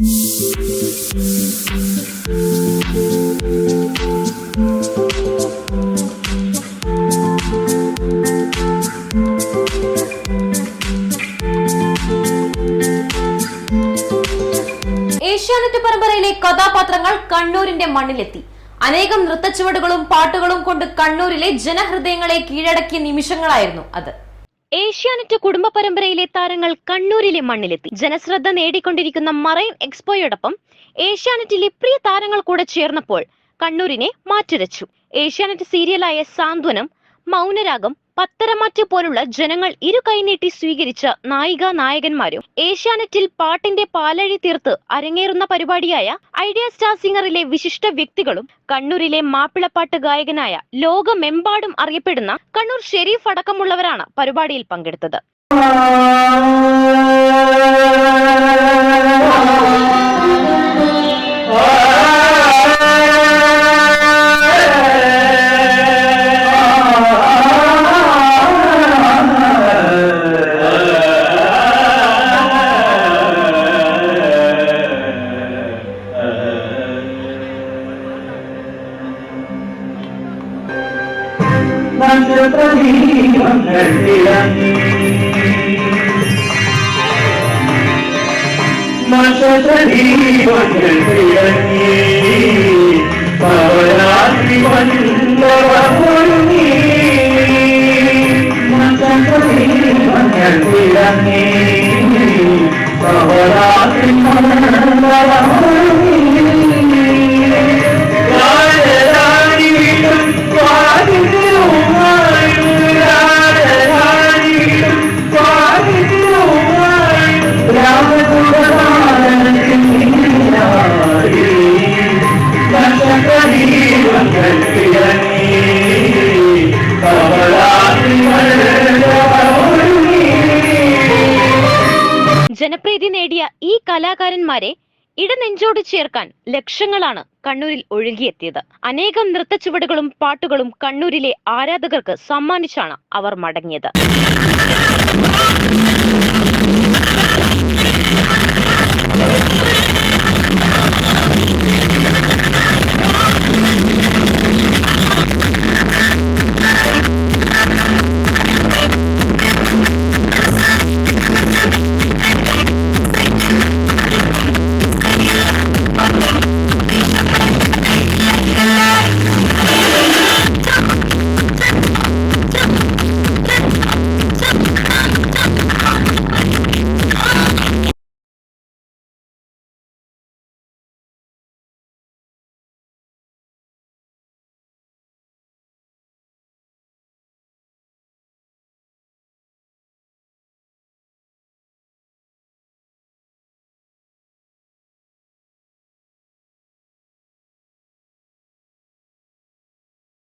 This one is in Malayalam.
ഏഷ്യാനെറ്റ് പരമ്പരയിലെ കഥാപാത്രങ്ങൾ കണ്ണൂരിന്റെ മണ്ണിലെത്തി. അനേകം നൃത്തച്ചുവടുകളും പാട്ടുകളും കൊണ്ട് കണ്ണൂരിലെ ജനഹൃദയങ്ങളെ കീഴടക്കിയ നിമിഷങ്ങളായിരുന്നു അത്. ഏഷ്യാനെറ്റ് കുടുംബ പരമ്പരയിലെ താരങ്ങൾ കണ്ണൂരിലെ മണ്ണിലെത്തി. ജനശ്രദ്ധ നേടിക്കൊണ്ടിരിക്കുന്ന മറൈൻ എക്സ്പോയോടൊപ്പം ഏഷ്യാനെറ്റിലെ പ്രിയ താരങ്ങൾ കൂടെ ചേർന്നപ്പോൾ കണ്ണൂരിനെ മാറ്റുരച്ചു. ഏഷ്യാനെറ്റ് സീരിയലായ സാന്ത്വനം മൗനരാഗം പത്തരമാറ്റ് പോലുള്ള ജനങ്ങൾ ഇരു കൈനീട്ടി സ്വീകരിച്ച നായിക നായകന്മാരും ഏഷ്യാനെറ്റിൽ പാട്ടിന്റെ പാലഴി തീർത്ത് അരങ്ങേറുന്ന പരിപാടിയായ ഐഡിയ സ്റ്റാർ സിംഗറിലെ വിശിഷ്ട വ്യക്തികളും കണ്ണൂരിലെ മാപ്പിളപ്പാട്ട് ഗായകനായ ലോകമെമ്പാടും അറിയപ്പെടുന്ന കണ്ണൂർ ഷെരീഫ് അടക്കമുള്ളവരാണ് പരിപാടിയിൽ പങ്കെടുത്തത്. வந்து பிரதீபம் கண்டிரன் மசதீபங்கள் திறங்கி பவராதி வந்தவருமே மசதீபங்கள் திறங்கி ജനപ്രീതി നേടിയ ഈ കലാകാരന്മാരെ ഇടനെഞ്ചോട് ചേർക്കാൻ ലക്ഷങ്ങളാണ് കണ്ണൂരിൽ ഒഴുകിയെത്തിയത്. അനേകം നൃത്തച്ചുവടുകളും പാട്ടുകളും കണ്ണൂരിലെ ആരാധകർക്ക് സമ്മാനിച്ചാണ് അവർ മടങ്ങിയത്.